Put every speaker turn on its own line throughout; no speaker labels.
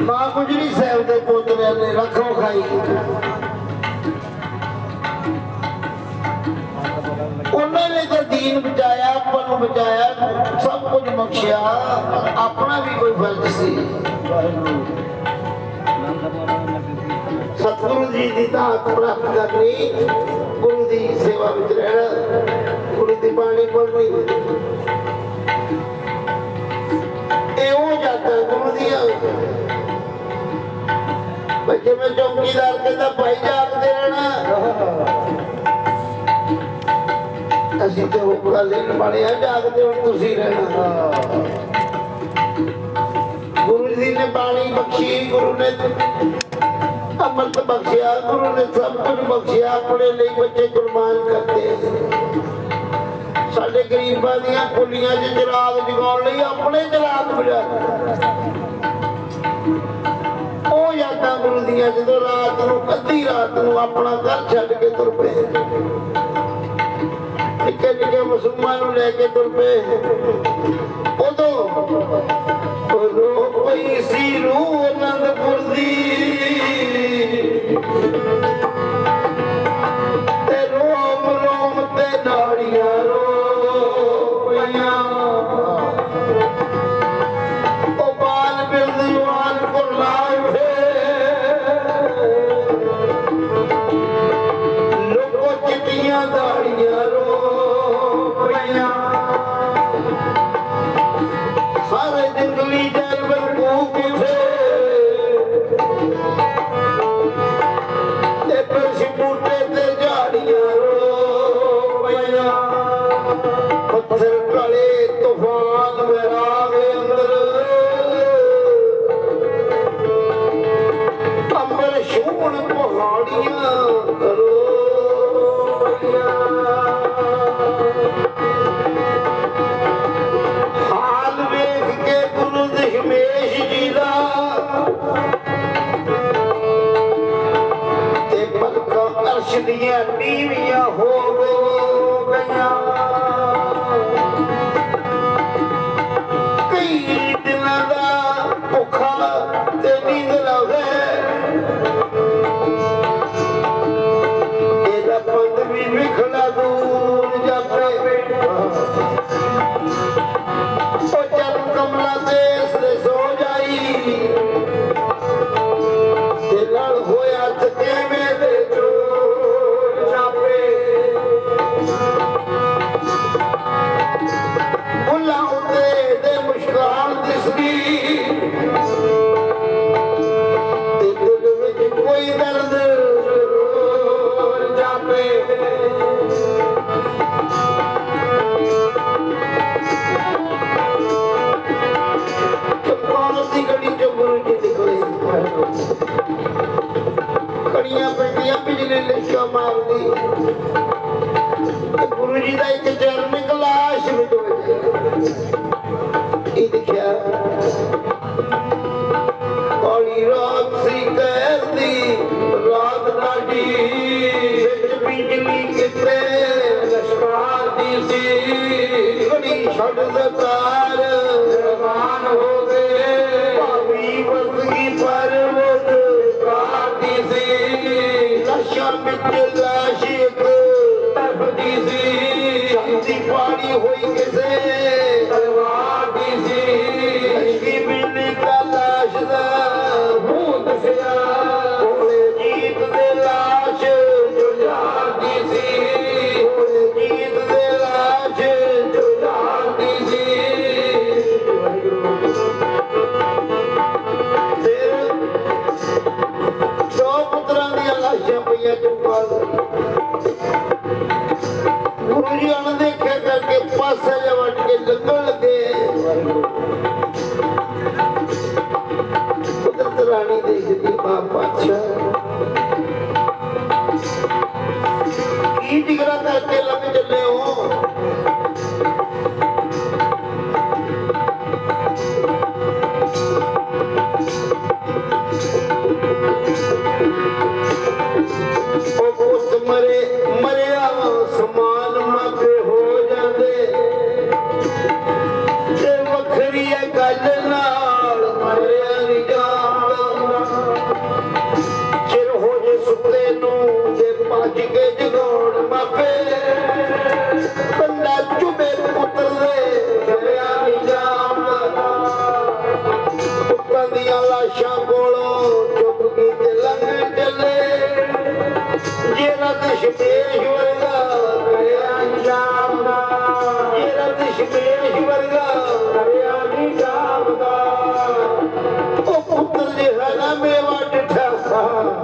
ਮਾਂ ਗੁਜਰੀ ਸਾਹਿਬ ਦੇ ਪੋਤਰੇ ਨੇ, ਰੱਖੋ ਖਾਈ ਉਹਨਾਂ ਨੇ ਤਾਂ ਦੀਨ ਬਚਾਇਆ, ਆਪਾਂ ਨੂੰ ਬਚਾਇਆ, ਸਭ ਕੁਝ ਬਖਸ਼ਿਆ। ਆਪਣਾ ਵੀ ਕੋਈ ਫਰਜ਼ ਸੀ। ਸਤਿਗੁਰੂ ਜੀ ਦੀ ਦਾਤ ਪ੍ਰਾਪਤ ਕਰਨੀ, ਗੁਰੂ ਦੀ ਸੇਵਾ ਵਿੱਚ ਰਹਿਣਾ, ਗੁਰੂ ਦੀ ਬਾਣੀ ਪੜ੍ਹਨੀ। ਇਹ ਉਹ ਜਾਂਦਾ ਗੁਰੂ ਦੀਆਂ। ਬੱਚੇ ਚੌਕੀਦਾਰ ਕਹਿੰਦਾ ਭਾਈ ਜਾਗਦੇ ਰਹਿਣਾ। ਅਸੀਂ ਤੇ ਹੁਕਾ ਲੈਣ ਵਾਲੇ ਆ ਜਾਗਦੇ ਹੁਣ ਤੁਸੀਂ ਰਹਿਣਾ। ਗੁਰੂ ਜੀ ਨੇ ਬਾਣੀ ਬਖਸ਼ੀ, ਗੁਰੂ ਨੇ ਅੰਮ੍ਰਿਤ ਬਖਸ਼ਿਆ, ਗੁਰੂ ਨੇ ਸਭ ਕੁਝ ਬਖਸ਼ਿਆ, ਆਪਣੇ ਲਈ ਬੱਚੇ ਕੁਰਬਾਨ ਕਰਦੇ। ਸਾਡੇ ਗਰੀਬਾਂ ਦੀਆਂ ਕੁਲੀਆਂ 'ਚ ਜਰਾਗ ਜਗਾਉਣ ਲਈ ਆਪਣੇ ਚਿਰਾਗ ਬੁਝਾ ਉਹ ਯਾਦਾਂ ਗੁਰੂ ਦੀਆਂ ਜਦੋਂ ਰਾਤ ਨੂੰ, ਅੱਧੀ ਰਾਤ ਨੂੰ ਆਪਣਾ ਘਰ ਛੱਡ ਕੇ ਤੁਰ ਪਏ। ਨਿੱਕੇ ਨਿੱਕੇ ਮਸੂਮਾਂ ਨੂੰ ਲੈ ਕੇ ਤੁਰ ਪਏ। ਉਦੋਂ ਰੋ ਪਈ ਪੱਥਰ ਕਾਲੇ ਤੂਫਾਨ ਵਿਰਾਗ ਅੰਦਰ। ਅੰਬਰ ਛੂਣ ਪਹਾੜੀਆਂ ਰੋ ਹਾਲ ਵੇਖ ਕੇ ਗੁਰੂ ਦਸ਼ਮੇਸ਼ ਜੀ ਦਾ। ਤੇ ਪਲਕਾਂ ਅਰਸ਼ ਦੀਆਂ ਨੀਵੀਆਂ ਹੋ আল্লাহ நாங்கள் ਕੇ ਜਗੋੜ ਮਾਪੇ। ਬੰਦਾ ਚੁਬੇ ਪੁੱਤਰ, ਚਲਿਆ ਨਹੀਂ ਪੁੱਤਾਂ ਦੀਆਂ ਲਾਸ਼ਾਂ ਕੋਲੋਂ ਚੁੱਪ ਕੀਤੇ ਲੰਘ ਚੱਲੇ। ਜਿਹੜਾ ਦਸ਼ਮੇਸ਼ ਵਰਗਾ ਕਰਿਆ ਅੰਜਾਮ ਜਿਹੜਾ ਦਸ਼ਮੇਸ਼ ਵਰਗਾ ਕਰਿਆ ਨਹੀਂ ਜਾਪਦਾ ਉਹ ਪੁੱਤਰ ਜਿਹੜਾ ਮੇਵਾ ਡਿਠਾ ਸਾ।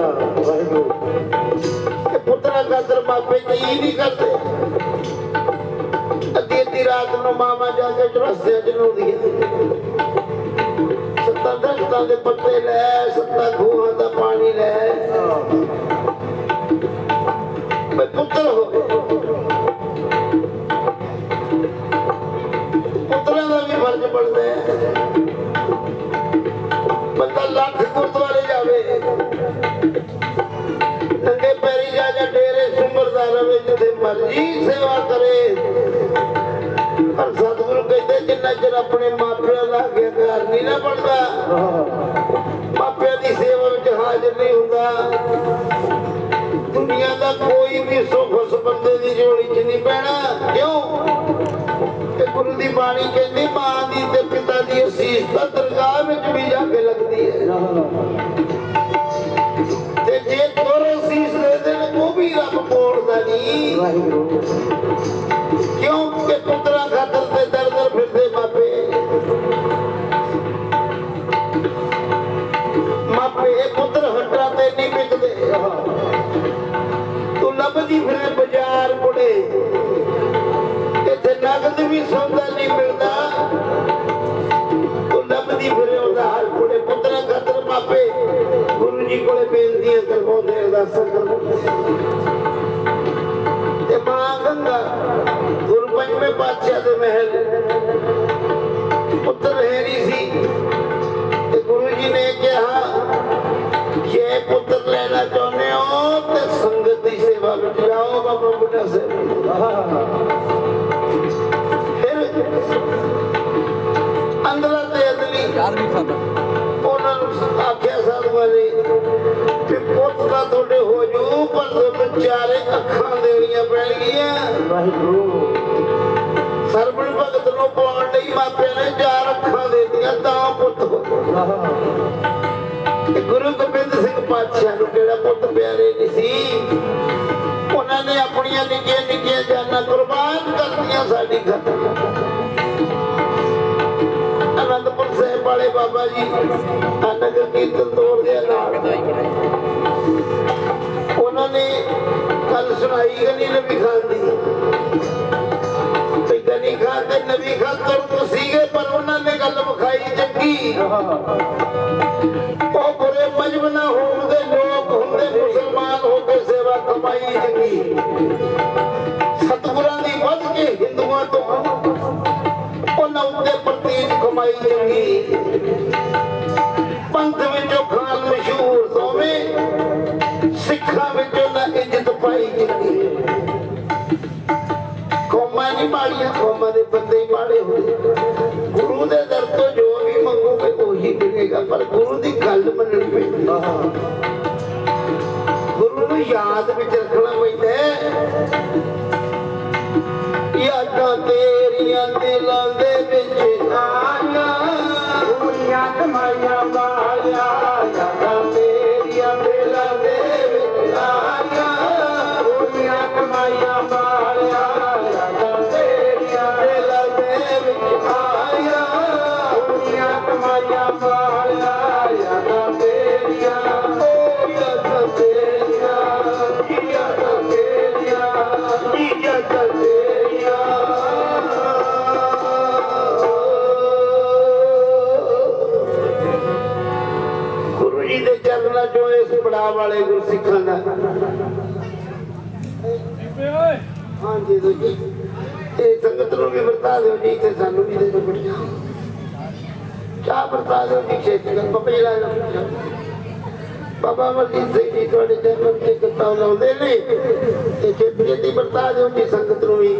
ਉਤਨੇ ਵਾਹਿਗੁਰੂ। ਇਹ ਪੁੱਤਰਾ ਕਦਰ ਮਾਪੇ ਜੀ ਨਹੀਂ ਕਰਦੇ। ਅੱਧੀ ਅੱਧੀ ਰਾਤ ਨੂੰ ਮਾਮਾ ਜਾ ਕੇ ਚਰਸੇ ਜਨੂਦੀ ਸੱਤਾਂ ਦਰਖਤਾਂ ਦੇ ਪੱਤੇ ਲੈ, ਸੱਤਾਂ ਖੂਹਾਂ ਦਾ ਪਾਣੀ ਲੈ। ਮੈਂ ਪੁੱਤਰ ਹੋਵੇ ਪੁੱਤਰਾਂ ਦਾ ਵੀ ਫਰਜ਼ ਬਣਦਾ ਹੈ। ਜਿੱਥੇ ਮਰਜ਼ੀ ਸੇਵਾ ਕਰੇ। ਪਰ ਸਤਿਗੁਰੂ ਕਹਿੰਦੇ, ਜਿੰਨਾ ਚਿਰ ਆਪਣੇ ਮਾਪਿਆਂ ਦਾ ਅੱਗੇ ਨਹੀਂ ਨਾ ਬਣਦਾ, ਮਾਪਿਆਂ ਦੀ ਸੇਵਾ ਵਿੱਚ ਹਾਜ਼ਰ ਨਹੀਂ ਹੁੰਦਾ। ਦੁਨੀਆ ਦਾ ਕੋਈ ਵੀ ਸੁਖ ਉਸ ਬੰਦੇ ਦੀ ਜੋੜੀ 'ਚ ਨਹੀਂ ਪੈਣਾ। ਕਿਉਂ? ਤੇ ਗੁਰੂ ਦੀ ਬਾਣੀ ਕਹਿੰਦੀ, ਮਾਂ ਦੀ ਤੇ ਪਿਤਾ ਦੀ ਅਸੀਸ ਤਾਂ ਦਰਗਾਹ ਕਰਵਾਉਂਦੇ ਤੇ ਮਾਂ ਗੰਗਾ ਗੁਰੂ ਪੰਜਵੇਂ ਪਾਤਸ਼ਾਹ ਦੇ ਮਹਿਲ। ਪੁੱਤਰ ਹੈਰੀ ਸੀ ਤੇ ਗੁਰੂ ਜੀ ਨੇ ਕਿਹਾ ਜੇ ਪੁੱਤਰ ਲੈਣਾ ਚਾਹੁੰਦੇ ਹੋ ਤੇ ਸੰਗਤ ਦੀ ਸੇਵਾ ਵਿੱਚ ਜਾਓ ਬਾਬਾ ਬੁੱਢਾ ਸਾਹਿਬ। ਫਿਰ ਅੰਦਰਾਂ ਤੇ ਅਦਲੀ
ਯਾਦ ਵੀ ਖਾਂਦਾ।
ਉਹਨਾਂ ਨੂੰ ਆਖਿਆ ਸਾਧੂਆਂ ਨੇ ਕਿ ਤੁਹਾਡੇ ਹੋ ਜੂ, ਪਰ ਤੁਹਾਨੂੰ ਚਾਰੇ ਅੱਖਾਂ ਦੇਣੀਆਂ ਪੈਣਗੀਆਂ।
ਵਾਹਿਗੁਰੂ
ਸਰਬਣ ਭਗਤ ਨੂੰ ਪਾਉਣ ਲਈ ਮਾਪਿਆਂ ਨੇ ਚਾਰ ਅੱਖਾਂ ਦਿੱਤੀਆਂ, ਤਾਂ ਪੁੱਤ ਗੁਰੂ ਗੋਬਿੰਦ ਸਿੰਘ ਪਾਤਸ਼ਾਹ ਨੂੰ ਕਿਹੜਾ ਪੁੱਤ ਪਿਆਰੇ ਨਹੀਂ ਸੀ? ਉਹਨਾਂ ਨੇ ਆਪਣੀਆਂ ਨਿੱਕੀਆਂ ਨਿੱਕੀਆਂ ਜਾਨਾਂ ਕੁਰਬਾਨ ਕਰਤੀਆਂ ਸਾਡੀ ਖਾਤਰ। ਅਨੰਦਪੁਰ ਸਾਹਿਬ ਵਾਲੇ ਬਾਬਾ ਜੀ ਅਨੰਦ ਕੀਰਤਨ ਤੋੜਦੇ ਆ ਨਾਲ। ਕੱਲ ਸੁਣਾਈ ਗਨੀ ਨਬੀ ਖਾਨ ਦੀ ਤੇ ਗਨੀ ਖਾਨ ਤੇ ਨਬੀ ਖਾਨ ਤੁਰ ਸੀਗੇ, ਪਰ ਉਹਨਾਂ ਨੇ ਉਹ ਬੁਰੇ ਮਜਬਨਾ ਹੋਣ ਦੇ ਲੋਕ ਹੁੰਦੇ, ਮੁਸਲਮਾਨ ਹੋ ਕੇ ਸੇਵਾ ਕਮਾਈ ਚੰਗੀ। ਸਤਿਗੁਰਾਂ ਦੀ ਵੱਧ ਕੇ ਹਿੰਦੂਆਂ ਤੋਂ ਉਹਨਾਂ ਉੱਤੇ ਪ੍ਰਤੀਤ ਕਮਾਈ ਚੰਗੀ। ਪੰਥ ਵਿੱਚੋਂ ਕੌਮਾਂ ਦੇ ਬੰਦੇ ਹੀ ਮਾੜੇ ਹੁੰਦੇ ਗੁਰੂ ਦੇ ਦਰ ਤੋਂ ਜੋ ਵੀ ਮੰਗੋਗੇ ਉਹੀ ਮਿਲੇਗਾ ਪਰ ਗੁਰੂ ਦੀ ਗੱਲ ਮੰਨਣੀ ਪੈਂਦੀ। ਗੁਰੂ ਨੂੰ ਯਾਦ ਵਿੱਚ ਰੱਖਣਾ ਪੈਂਦਾ ਯਾਦਾਂ ਤੇਰੀਆਂ ਦਿਲਾਂ ਦੇ ਵਿੱਚ ਆਈਆਂ। ਦੁਨੀਆਂ ਕਮਾਈਆਂ ਹਾਂਜੀ ਜੀ ਇਹ ਸੰਗਤ ਨੂੰ ਵੀ ਵਰਤਾ ਦਿਓ ਜੀ ਤੇ ਸਾਨੂੰ ਵੀ ਦੇ ਦਿਓ ਬੜੀਆਂ ਚਾਹ ਵਰਤਾ ਦਿਓ ਜੀ ਛੇਤੀ ਨਾਲ ਬਾਬਾ ਜੀ ਲਾਇਆ ਬਾਬਾ ਅਮਰਜੀਤ ਸਿੰਘ ਜੀ ਤੁਹਾਡੇ ਚਰਨ ਤੇ ਕਿਤਾਬ ਲਾਉਂਦੇ ਨੇ। ਤੇ ਛੇਤੀ ਛੇਤੀ ਵਰਤਾ ਦਿਓ ਜੀ ਸੰਗਤ ਨੂੰ ਵੀ।